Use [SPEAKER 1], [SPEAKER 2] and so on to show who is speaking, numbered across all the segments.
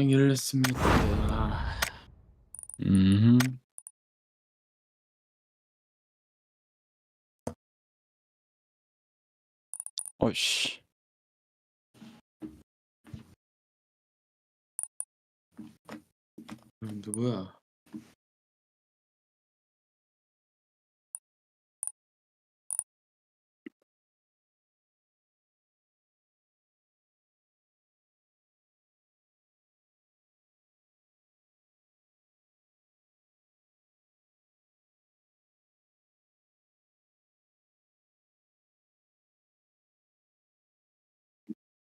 [SPEAKER 1] 연결했습니다.
[SPEAKER 2] 음. 어이씨.
[SPEAKER 1] 음, 누구야?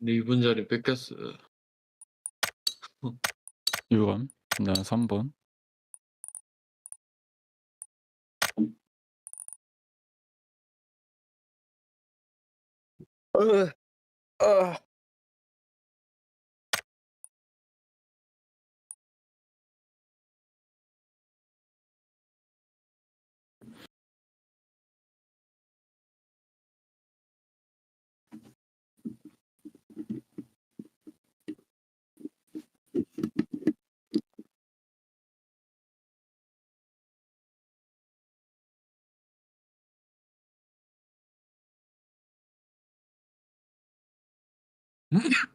[SPEAKER 1] 네 이분 자리 뺏겼어.
[SPEAKER 2] 유감. 나 3번.
[SPEAKER 3] 嗯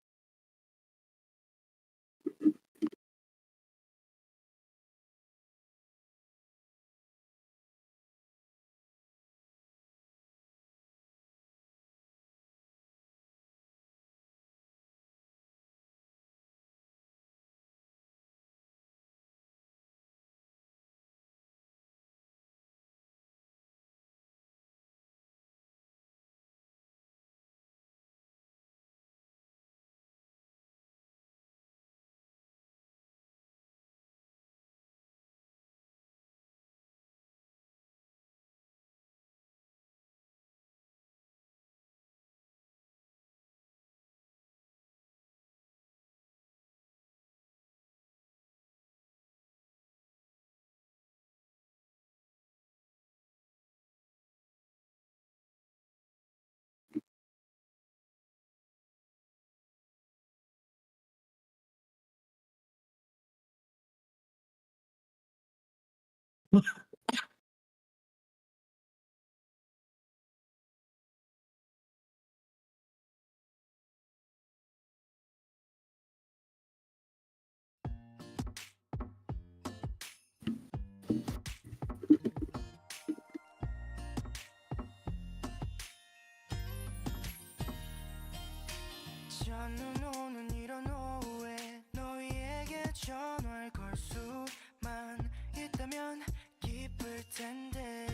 [SPEAKER 3] 저는 오는 이런 오후에 너희에게 전화를 걸 수만 있다면 기쁠 텐데.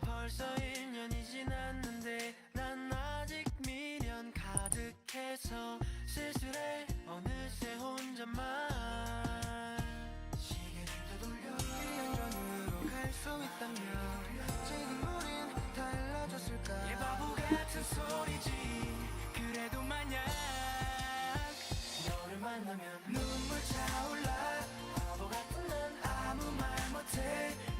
[SPEAKER 3] 벌써 1년이 지났는데 난 아직 미련 가득해서 쓸쓸해. 어느새 혼자만 시계를 되돌려. 1년 전으로 갈 수 있다면 지금 우린 달라졌을까? 얘 바보 같은 소리지. 그래도 만약 너를 만나면 눈물 차올라 take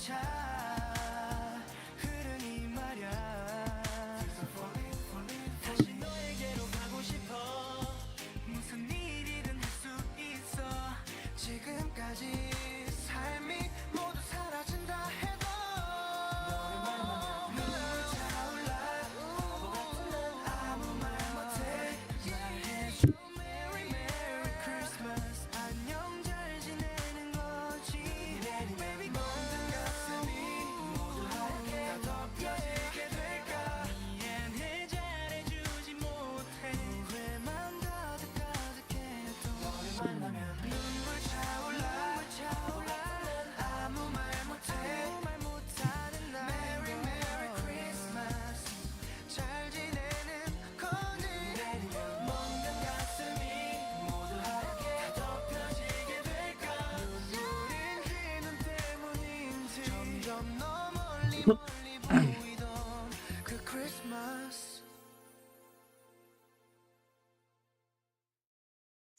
[SPEAKER 3] 차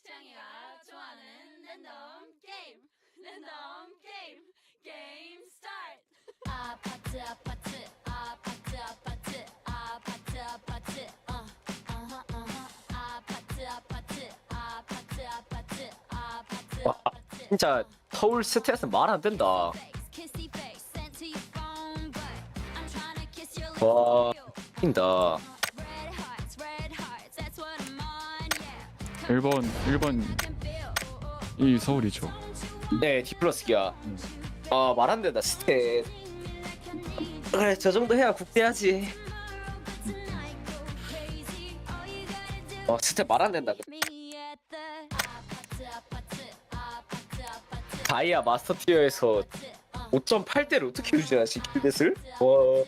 [SPEAKER 4] 창이가 좋아하는 랜덤 게임. 랜덤 게임. 게임 스타트. 아파트 아파트 아파트 아파트 아파트 아파트 어 어허 어허 아파트 아파트 아파트 아파트 아파트
[SPEAKER 5] 와,
[SPEAKER 4] 아파트
[SPEAKER 5] 진짜 서울 스탯은 말안 된다.
[SPEAKER 4] On yeah
[SPEAKER 2] 1번 1번
[SPEAKER 4] I can feel
[SPEAKER 2] 이 서울이죠.
[SPEAKER 5] 네, 디플러스기야. 아, 말 안 된다, 스탯. 그래, 저 정도 해야 국대하지. 어, 스탯 말 안 된다. 다이아 마스터 티어에서 5.8대를 어떻게 유지하시, 길댓을? 와,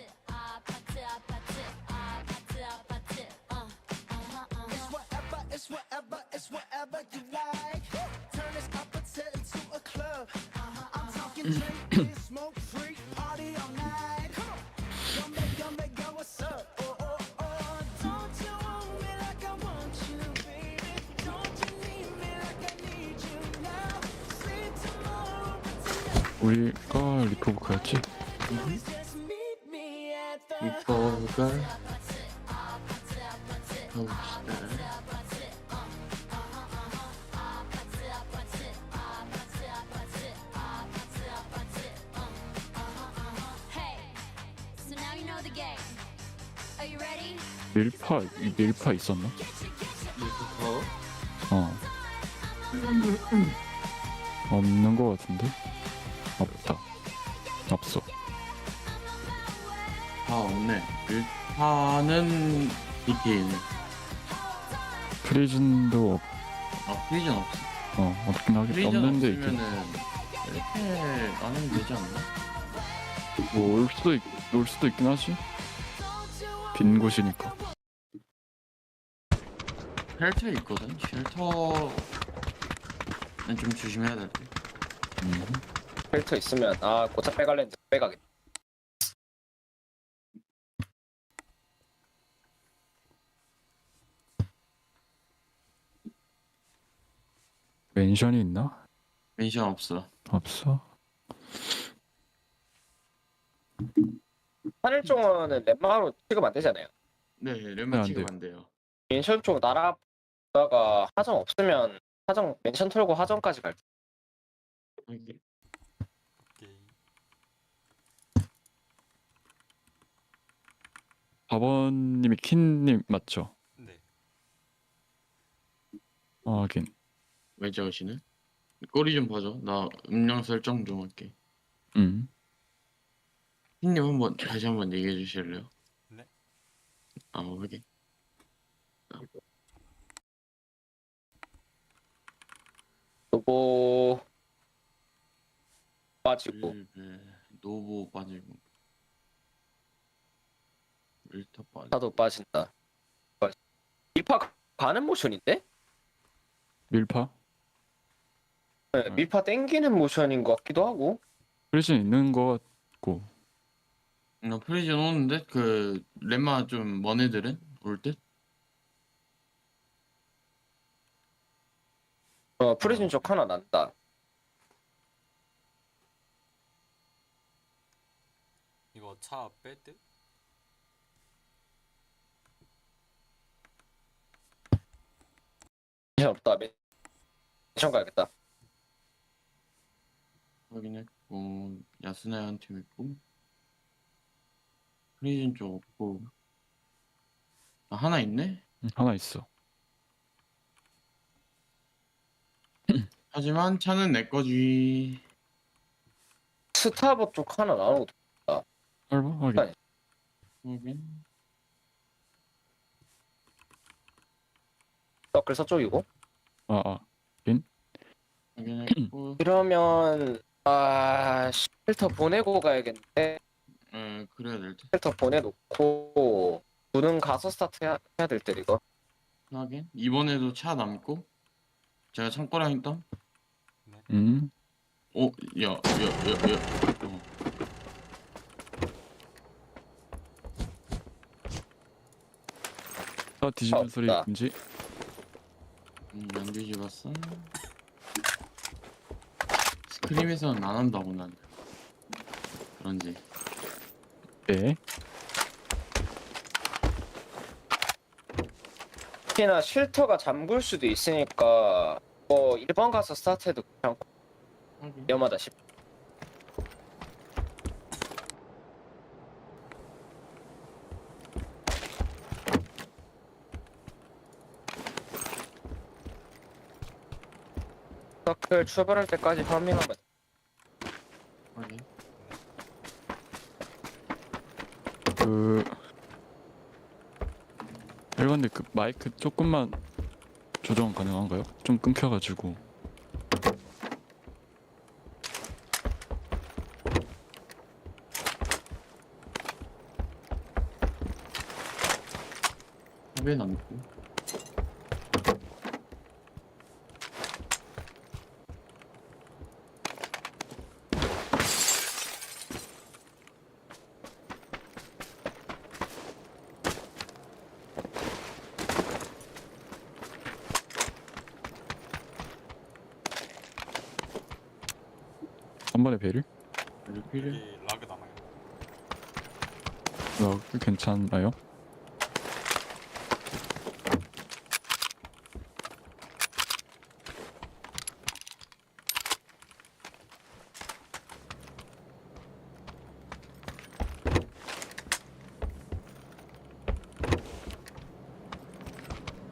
[SPEAKER 2] 우리가 리포브카였지?
[SPEAKER 3] please just meet me at the.
[SPEAKER 1] 리퍼가 가
[SPEAKER 2] 밀파 이 밀파 있었나?
[SPEAKER 1] 리퍼
[SPEAKER 2] 어. 없는 거 같은데? 없다. 없어.
[SPEAKER 1] 아 없네. 일파는 BT네.
[SPEAKER 2] 프리즌도 없,
[SPEAKER 1] 아 프리즌 없어.
[SPEAKER 2] 어 없긴 하겠
[SPEAKER 1] 프리즌
[SPEAKER 2] 없는데 이게
[SPEAKER 1] 없으면은 이렇게 안 해도 되지 않나?
[SPEAKER 2] 뭐올 수도 있, 올 수도 있긴 하지. 빈 곳이니까.
[SPEAKER 1] 쉘터 있거든. 쉘터는 좀 조심해야 될 듯.
[SPEAKER 2] 음.
[SPEAKER 5] 펠터 있으면, 아, 고차 빼갈랬는데 빼가겠다.
[SPEAKER 2] 멘션이 있나?
[SPEAKER 1] 멘션 없어.
[SPEAKER 2] 없어.
[SPEAKER 5] 하늘종어는 랩마로 취급 안 되잖아요.
[SPEAKER 1] 네,
[SPEAKER 2] 네, 안
[SPEAKER 1] 지금
[SPEAKER 2] 돼요.
[SPEAKER 1] 안 돼요.
[SPEAKER 5] 멘션 쪽 날아다가 하정 없으면 하정 멘션 털고 하정까지 갈.
[SPEAKER 1] 이게
[SPEAKER 2] 4번님이 킨님 맞죠?
[SPEAKER 6] 네.
[SPEAKER 2] 어, 하긴.
[SPEAKER 1] 왜 저러시는? 꼬리 좀 봐줘. 나 음량 설정 좀 할게.
[SPEAKER 2] 음.
[SPEAKER 1] 흰님 한번 다시 한번 얘기해 주실래요?
[SPEAKER 6] 네.
[SPEAKER 1] 아, 확인.
[SPEAKER 5] 노보 빠지고
[SPEAKER 1] 일베 노보 빠지고 일타 빠지고
[SPEAKER 5] 타도 빠진다. 밀파 가는 모션인데?
[SPEAKER 2] 밀파?
[SPEAKER 5] 네,
[SPEAKER 1] 음.
[SPEAKER 5] 밀파 땡기는 모션인 것 같기도 하고.
[SPEAKER 2] 프리즌 있는 거 같고.
[SPEAKER 1] 나 프리즌 오는데 그 렘마 좀 먼 애들은 올 듯?
[SPEAKER 5] 어 프리즌 쪽 하나 난다.
[SPEAKER 6] 이거 차뺄 듯?
[SPEAKER 5] 미션 없다. 미션 가야겠다.
[SPEAKER 1] 확인했고 야스나야 한팀 있고 프리즌 쪽 없고 아 하나 있네?
[SPEAKER 2] 응, 하나 있어.
[SPEAKER 1] 하지만 차는 내 거지
[SPEAKER 5] 스타버 쪽 하나 나오고
[SPEAKER 2] 알바 확인.
[SPEAKER 5] 아니.
[SPEAKER 1] 확인
[SPEAKER 5] 서클 서쪽이고.
[SPEAKER 2] 아 아.
[SPEAKER 1] 확인했고
[SPEAKER 5] 이러면 아 쉘터 보내고 가야겠는데.
[SPEAKER 1] 에 그래야 될 듯
[SPEAKER 5] 쉘터 보내놓고 두는 가서 스타트 해야, 해야 될 때 이거.
[SPEAKER 1] 확인 이번에도 차 남고 제가 창고랑 있던
[SPEAKER 2] 음.
[SPEAKER 1] 어? 야, 야, 야, 야. 어.
[SPEAKER 2] 차 뒤집는
[SPEAKER 5] 어,
[SPEAKER 2] 소리
[SPEAKER 5] 나.
[SPEAKER 2] 금지.
[SPEAKER 1] 음, 안 뒤집었어. 스크림에서는 안 한다고 난. 그런지.
[SPEAKER 2] 네.
[SPEAKER 5] 특히나 쉘터가 잠글 수도 있으니까 뭐 1번 가서 스타트해도 괜찮고 위험하다 싶. 서클 출발할 때까지 파밍하면
[SPEAKER 1] 확인.
[SPEAKER 2] 그 일반데 그 마이크 조금만 조정 가능한가요? 좀 끊겨가지고.
[SPEAKER 1] 탑에 남고.
[SPEAKER 2] 한 번에 배를?
[SPEAKER 1] 여기.
[SPEAKER 6] 여기 라그 남아요.
[SPEAKER 2] 어, 그 괜찮나요?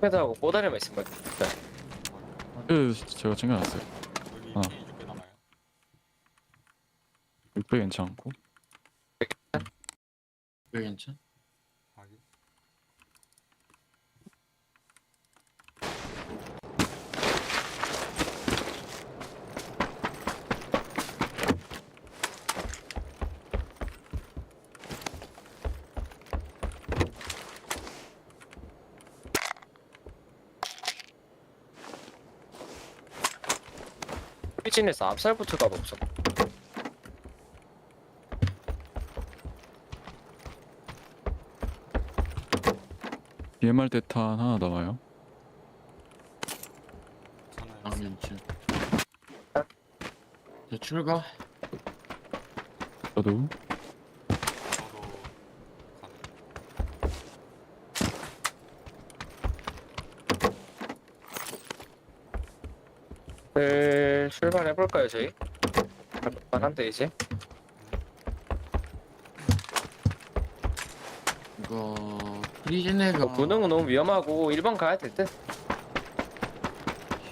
[SPEAKER 5] 패드하고 꼬다리만 있으면 돼.
[SPEAKER 2] 예, 제가 챙겨놨어요.
[SPEAKER 6] 여기
[SPEAKER 2] 어.
[SPEAKER 6] K6개 남아요.
[SPEAKER 2] 6배 괜찮고.
[SPEAKER 1] 왜 괜찮?
[SPEAKER 6] 확인.
[SPEAKER 5] 피진에서 암살부터가 없 어.
[SPEAKER 2] DMR 대탄 하나 남아요.
[SPEAKER 6] 저는
[SPEAKER 1] 아, 괜찮. 저 출가.
[SPEAKER 2] 저도
[SPEAKER 6] 가능.
[SPEAKER 5] 네, 출발해볼까요, 저희? 만한데 이제?
[SPEAKER 1] 이거 프리즌에가
[SPEAKER 5] 어, 군능은 너무 위험하고 1번 가야 될 듯?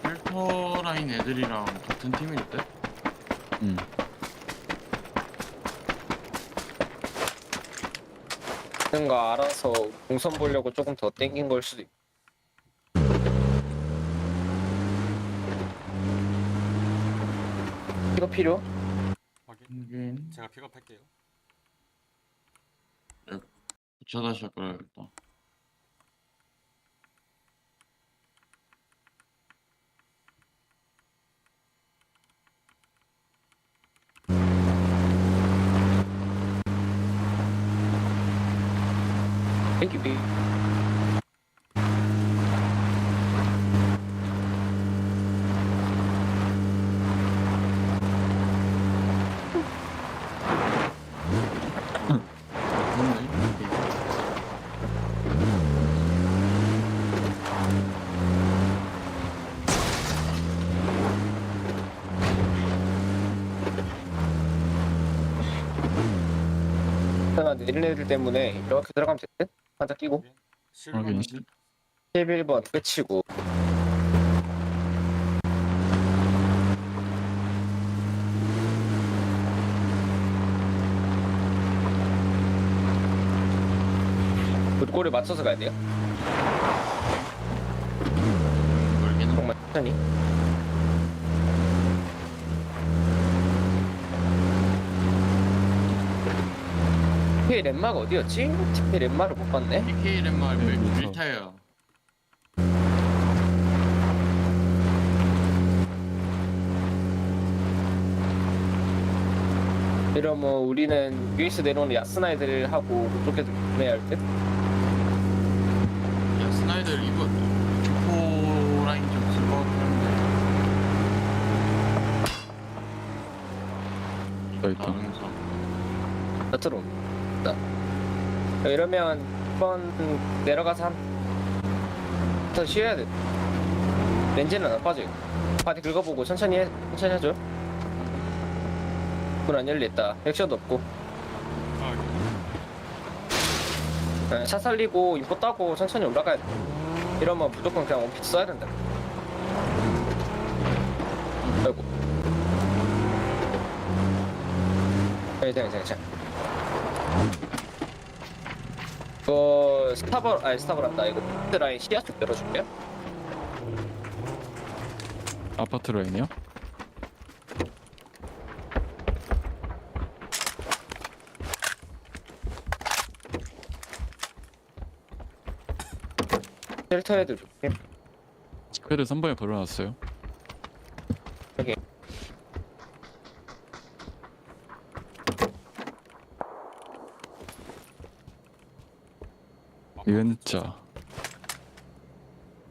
[SPEAKER 1] 쉘터 라인 애들이랑 같은 팀일 때?
[SPEAKER 2] 음.
[SPEAKER 5] 뭔가 알아서 공선 보려고 조금 더 땡긴 걸 수도 있고 이거 필요?
[SPEAKER 6] 확인. 제가 픽업할게요.
[SPEAKER 1] 붙여다 시작해야겠다.
[SPEAKER 5] Thank you, B. 하나 아, 네. 릴레이들 때문에 이렇게 들어가면 됐든? 한자 끼고.
[SPEAKER 6] 실버
[SPEAKER 2] 확인.
[SPEAKER 5] 11번 끝이고. 골고루 맞춰서 가야 돼요?
[SPEAKER 1] 하
[SPEAKER 5] 정말 천천히 TP 랜마가 어디였지? TP 랜마를 못 봤네
[SPEAKER 1] PK 랜마
[SPEAKER 2] 네.
[SPEAKER 1] 밀타예요.
[SPEAKER 5] 이러면 우리는 유에스 내려오는 야스나 애들 하고 그쪽에도 구매해야 할 듯?
[SPEAKER 1] 야 스나이더 이거 주포 라인 좀쓸것 같은데.
[SPEAKER 2] 나 있다.
[SPEAKER 5] 나트로 자 이러면 한번 내려가서 한더 쉬어야 돼. 렌즈는 안 빠져요. 바디 긁어보고 천천히 해 천천히 하죠. 문안 열렸다. 액션도 없고.
[SPEAKER 6] 아
[SPEAKER 5] 네, 차 살리고 인포 따고 천천히 올라가야 돼. 이러면 무조건 그냥 원피스 써야 된다. 아이고. 괜찮아 괜찮아 그 스타버 아니 스타버란다 이거 포트 라인 시야 쪽 열어줄게요
[SPEAKER 2] 아파트 라인이요?
[SPEAKER 5] 쉘터 줄게
[SPEAKER 2] 스퀘드 3번에 벌어놨어요.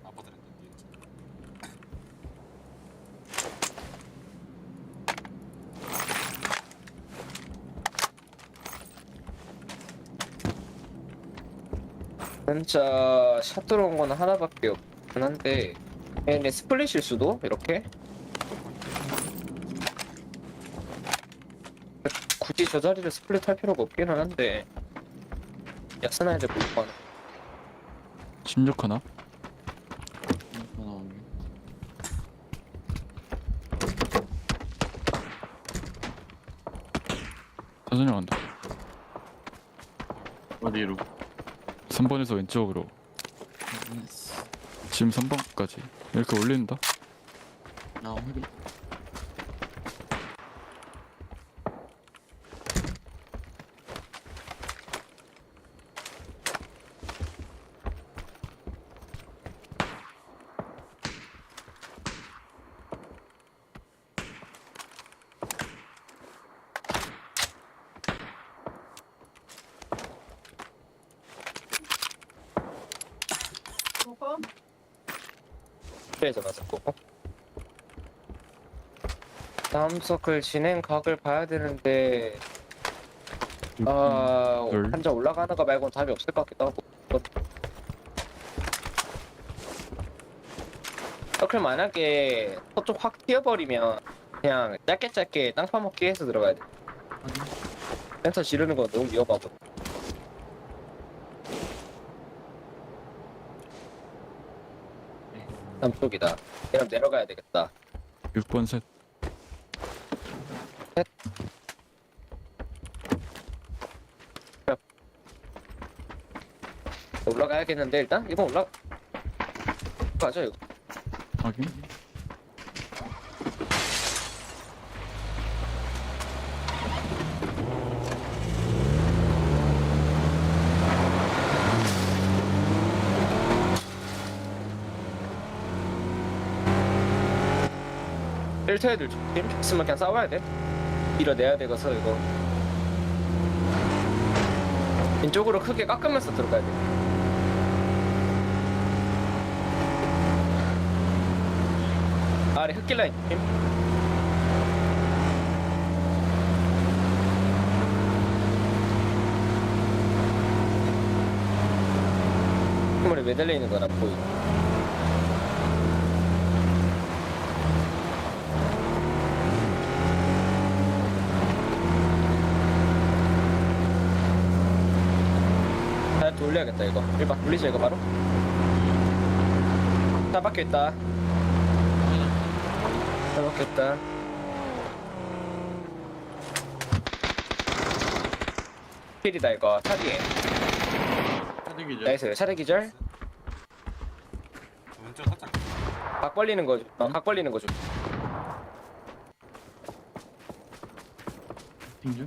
[SPEAKER 6] 아빠들한테 뒤에
[SPEAKER 5] 진짜 샷 들어온 거는 하나밖에 없긴 한데 얘네 스플릿일 수도? 이렇게? 굳이 저 자리를 스플릿 할 필요가 없기는 한데 야스나 애들 못 봐는
[SPEAKER 2] 16 하나? 사전형 간다.
[SPEAKER 1] 어디로?
[SPEAKER 2] 3번에서 왼쪽으로. 지금 3번까지. 이렇게 올린다.
[SPEAKER 1] 나 확인.
[SPEAKER 5] 다음 서클 진행 각을 봐야 되는데 아
[SPEAKER 2] 둘.
[SPEAKER 5] 한자 올라가는 거 말고는 답이 없을 것 같기도 하고. 서클 만약에 서쪽 확 튀어버리면 그냥 짧게 짧게 땅 파먹기 해서 들어가야 돼. 센터 지르는 거 너무 위험하고. 남쪽이다. 그럼 내려가야 되겠다.
[SPEAKER 2] 6번 셋.
[SPEAKER 5] 올라가야겠는데 일단? 이거 올라 가죠 이거.
[SPEAKER 2] 확인.
[SPEAKER 5] 일터 애들 팀 있으면 그냥 싸워야 돼. 밀어내야 되고서 이거. 왼쪽으로 크게 깎으면서 들어가야 돼 아래 흑길 라인 팀 힘물에 매달려 있는 건안 보이 돌려야겠다 이거. 1번 돌리자 이거 바로. 차 밖에 있다 차 밖에 있다. 필이다 이거. 차 뒤에
[SPEAKER 1] 차득이죠.
[SPEAKER 5] 나이스. 차례 기절.
[SPEAKER 6] 왼쪽 살짝.
[SPEAKER 5] 각 벌리는 거죠 어, 각 벌리는 거죠
[SPEAKER 1] 핑주.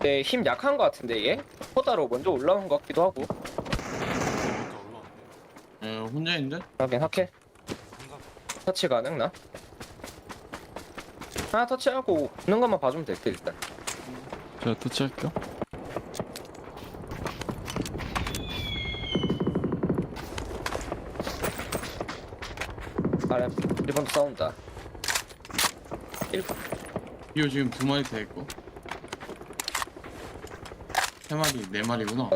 [SPEAKER 5] 네, 힘 약한 거 같은데 얘? 포다로 먼저 올라온 것 같기도 하고
[SPEAKER 1] 혼자인데?
[SPEAKER 5] 하긴 하케
[SPEAKER 6] 항상
[SPEAKER 5] 터치 가능 나? 하나 터치하고 붙는 것만 봐주면 될게 일단
[SPEAKER 2] 제가 터치할게요
[SPEAKER 5] 아래 1번도 싸운다 1번
[SPEAKER 1] 이거 지금 두 마리 돼 있고. 세 마리, 네 마리구나.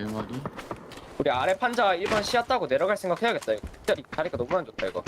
[SPEAKER 1] 네 마리.
[SPEAKER 5] 우리 아래 판자 1번 씨앗 따고 내려갈 생각 해야겠다. 이거. 자리, 자리가 너무 안 좋다 이거